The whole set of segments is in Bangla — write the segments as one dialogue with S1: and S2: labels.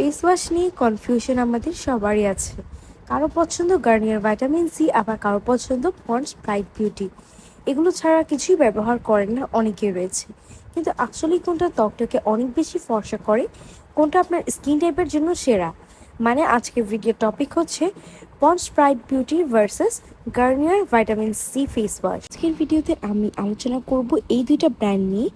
S1: ফেস ওয়াশ নিয়ে কনফিউশন আমাদের সবারই আছে। কারও পছন্দ গার্নিয়ার ভাইটামিন সি, আবার কারও পছন্দ পন্ডস ব্রাইট বিউটি। এগুলো ছাড়া কিছুই ব্যবহার করেন না অনেকেই রয়েছে। কিন্তু আসলে কোনটা ত্বকটাকে অনেক বেশি ফর্সা করে, কোনটা আপনার স্কিন টাইপের জন্য সেরা? মানে আজকের ভিডিও টপিক হচ্ছে Pond's bright beauty versus Garnier vitamin C face wash আজকের ভিডিওতে আমি আলোচনা করব এই দুইটা ব্র্যান্ড নিয়ে।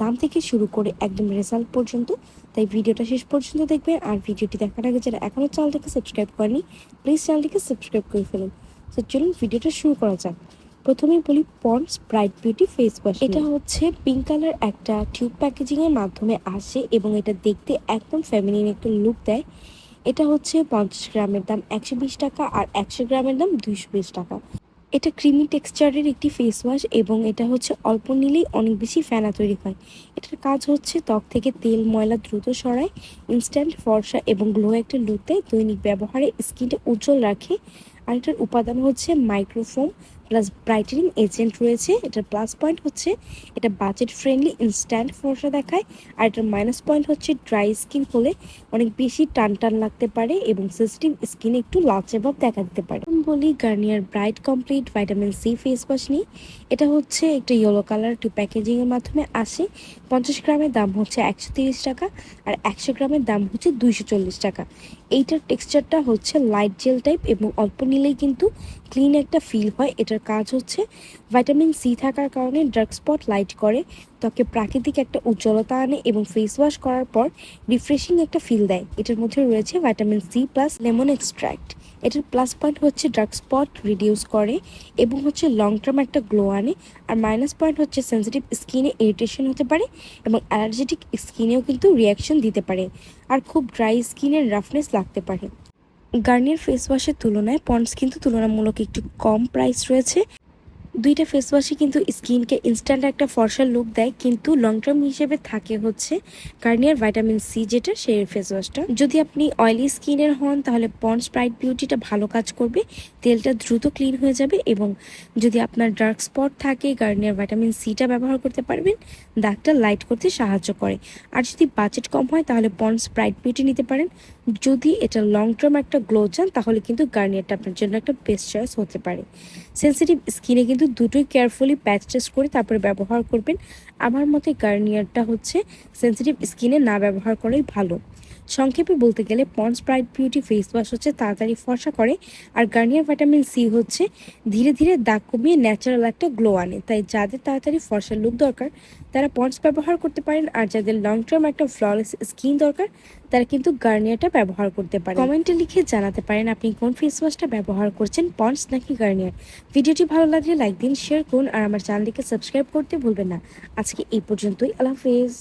S1: দাম থেকে শুরু করে একদম রেজাল্ট পর্যন্ত। তাই ভিডিওটা শেষ পর্যন্ত দেখবেন আর ভিডিওটি দেখার আগে যারা এখনও চ্যানেলটাকে সাবস্ক্রাইব করেনি প্লিজ চ্যানেলটিকে সাবস্ক্রাইব করে ফেলুন। তো চলুন ভিডিওটা শুরু করা যাক। প্রথমেই বলি Pond's bright beauty face wash এটা হচ্ছে পিঙ্ক কালার একটা টিউব প্যাকেজিংয়ের মাধ্যমে আসে এবং এটা দেখতে একদম ফ্যামিলিন একটা লুক দেয়। এটা হচ্ছে পঞ্চাশ গ্রামের দাম একশো বিশ টাকা আর একশো গ্রামের দাম দুইশো বিশ টাকা। এটা ক্রিমি টেক্সচারের একটি ফেস ওয়াশ এবং এটা হচ্ছে অল্প নিলেই অনেক বেশি ফেনা তৈরি হয়। এটার কাজ হচ্ছে ত্বক থেকে তেল, ময়লা দ্রুত সরায় ইনস্ট্যান্ট ফর্সা এবং গ্লো একটা লুতে দৈনিক ব্যবহারে স্কিনটা উজ্জ্বল রাখে। আর এটার উপাদান হচ্ছে মাইক্রোফোম প্লাস ব্রাইটেনিং এজেন্ট রয়েছে, এটার প্লাস পয়েন্ট হচ্ছে, এটা বাজেট ফ্রেন্ডলি ইনস্ট্যান্ট ফর্সা দেখায়, আর এটার মাইনাস পয়েন্ট হচ্ছে ড্রাই স্কিন হলে অনেক বেশি টান টান লাগতে পারে এবং সেন্সিটিভ স্কিনে একটু লালচে ভাব দেখা দিতে পারে। বলি Garnier bright complete vitamin C face wash নিয়ে, এটা হচ্ছে একটা ইয়েলো কালার একটু প্যাকেজিংয়ের মাধ্যমে আসে, পঞ্চাশ গ্রামের দাম হচ্ছে একশো টাকা, আর একশো গ্রামের দাম হচ্ছে দুইশো চল্লিশ টাকা। এইটার টেক্সচারটা হচ্ছে লাইট জেল টাইপ এবং অল্প নিলেই কিন্তু ক্লিন একটা ফিল হয়, এটার কাজ হচ্ছে। ভাইটামিন সি থাকার কারণে ডার্ক স্পট লাইট করে, ত্বকে প্রাকৃতিক একটা উজ্জ্বলতা আনে এবং ফেস ওয়াশ করার পর রিফ্রেশিং একটা ফিল দেয়। এটার মধ্যে রয়েছে vitamin C plus lemon extract এটার প্লাস পয়েন্ট হচ্ছে ডার্ক স্পট রিডিউস করে এবং হচ্ছে লং টার্ম একটা গ্লো আনে। আর মাইনাস পয়েন্ট হচ্ছে সেন্সিটিভ স্কিনে ইরিটেশন হতে পারে এবং অ্যালার্জেটিক স্কিনেও কিন্তু রিয়াকশন দিতে পারে। আর খুব ড্রাই স্কিনের রাফনেস লাগতে পারে। গার্নিয়ার ফেস ওয়াশের তুলনায় পন্ডস কিন্তু তুলনামূলক একটু কম প্রাইস রয়েছে। দুইটা ফেস ওয়াশই কিন্তু স্কিনকে ইনস্ট্যান্ট একটা ফর্সার লুক দেয়, কিন্তু লং টার্ম হিসেবে থাকে হচ্ছে গার্নিয়ার ভাইটামিন সি যেটা সেই ফেস ওয়াশটা যদি আপনি অয়েলি স্কিনের হন, তাহলে পন্ডস ব্রাইট বিউটিটা ভালো কাজ করবে, তেলটা দ্রুত ক্লিন হয়ে যাবে এবং যদি আপনার ডার্ক স্পট থাকে গার্নিয়ার ভাইটামিন সিটা ব্যবহার করতে পারবেন, দাগটা লাইট করতে সাহায্য করে। আর যদি বাজেট কম হয়, তাহলে পন্ডস ব্রাইট বিউটি নিতে পারেন। যদি এটা লং টার্ম একটা গ্লো চান, তাহলে কিন্তু গার্নিয়ারটা আপনার জন্য একটা বেস্ট চয়েস হতে পারে। সেন্সিটিভ স্কিনে কিন্তু দুটোই কেয়ারফুলি প্যাচ টেস্ট করে তারপরে ব্যবহার করবেন। আমার মতে গার্নিয়ারটা হচ্ছে সেন্সিটিভ স্কিনে না ব্যবহার করাই ভালো। সংক্ষেপে বলতে গেলে Pond's bright beauty face wash হচ্ছে তাড়াতাড়ি ফর্সা করে, আর গার্নিয়ার ভিটামিন সি হচ্ছে ধীরে ধীরে দাগ কমিয়ে ন্যাচারাল একটা গ্লো আনে। তাই যাদের তাড়াতাড়ি ফর্সার লুক দরকার, তারা পন্ডস ব্যবহার করতে পারেন, আর যাদের লং টার্ম একটা ফ্ললেস স্কিন দরকার, তারা কিন্তু গার্নিয়ারটা ব্যবহার করতে পারে কমেন্টে লিখে জানাতে পারেন আপনি কোন ফেস ওয়াশটা ব্যবহার করছেন, পন্ডস নাকি গার্নিয়ার? ভিডিওটি ভালো লাগলে লাইক দিন শেয়ার করুন, আর আমার চ্যানেলটিকে সাবস্ক্রাইব করতে ভুলবেন না। আজকে এই পর্যন্তই, আল্লাহ হাফেজ।